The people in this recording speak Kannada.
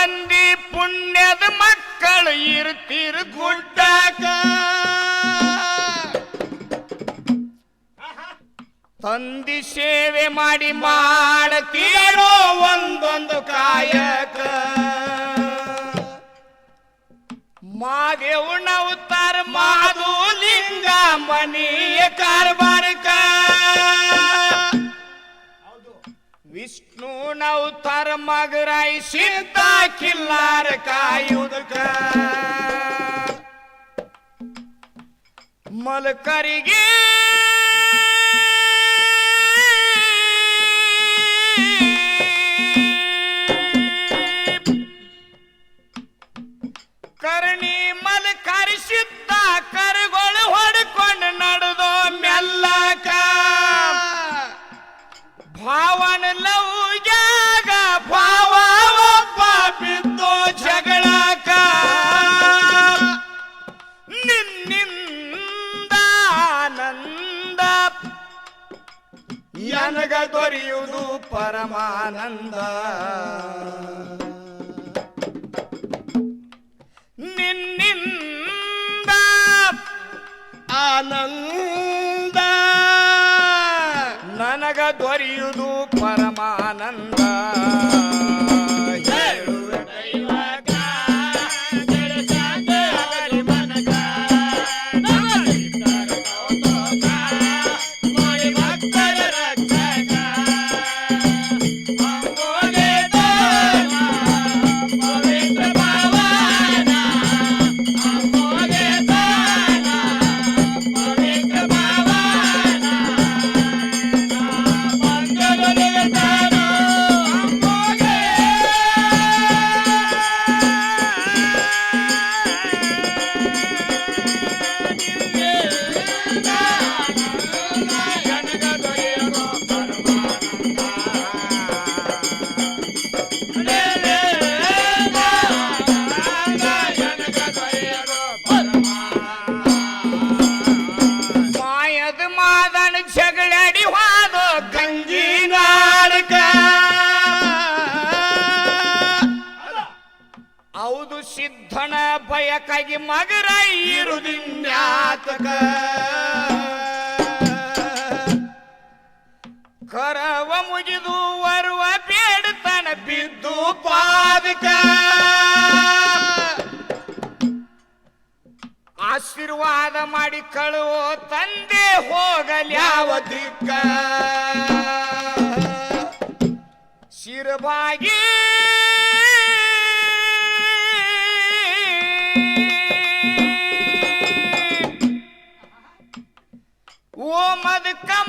ಮಂದಿ ಪುಣ್ಯದ ಮಕ್ಕಳು ಇರ್ತೀರ್ ಗುಡ್ಡಾಕ ತಂದಿ ಸೇವೆ ಮಾಡಿ ಮಾಡತೀರೋ ಒಂದೊಂದು ಕಾಯಕ ಮಾದೇವನ ಅವತಾರ ಮಾದು ಲಿಂಗ ಮನಿಯ ಕಾರ್ಬಾರಕ ಮಗರಾಯಿ ಸಿದ್ಧ ಕಿಲ್ಲಾರ ಕಾಯುದಕ. ಮಲಕರಿಗೆ. ಕರ್ಣಿ ಮಲಕರಿ ಸಿದ್ಧ ಕರುಗಳು ಹೊಡ್ಕೊಂಡು ನಿನ್ನಿಂದ ಆನಂದ. ನನಗ ದೊರೆಯುವುದು ಪರಮಾನಂದ. ನಿನ್ನಿಂದ ಆನಂದ. ನನಗ ದೊರೆಯುವುದು ಪರಮಾನಂದ. ಭಯಕ್ಕಾಗಿ ಮಗರ ಇರುದಿನ್ಯಾತಕ ಕರವ ಮುಗಿದು ಬರುವ ಬೇಡತನ ಬಿದ್ದು ಪಾದಕ. ಆಶೀರ್ವಾದ ಮಾಡಿ ಕಳುವೋ ತಂದೆ ಹೋಗಲ್ಯಾವ ದಿಕ್ಕ. ಶಿರಬಾಗಿ come.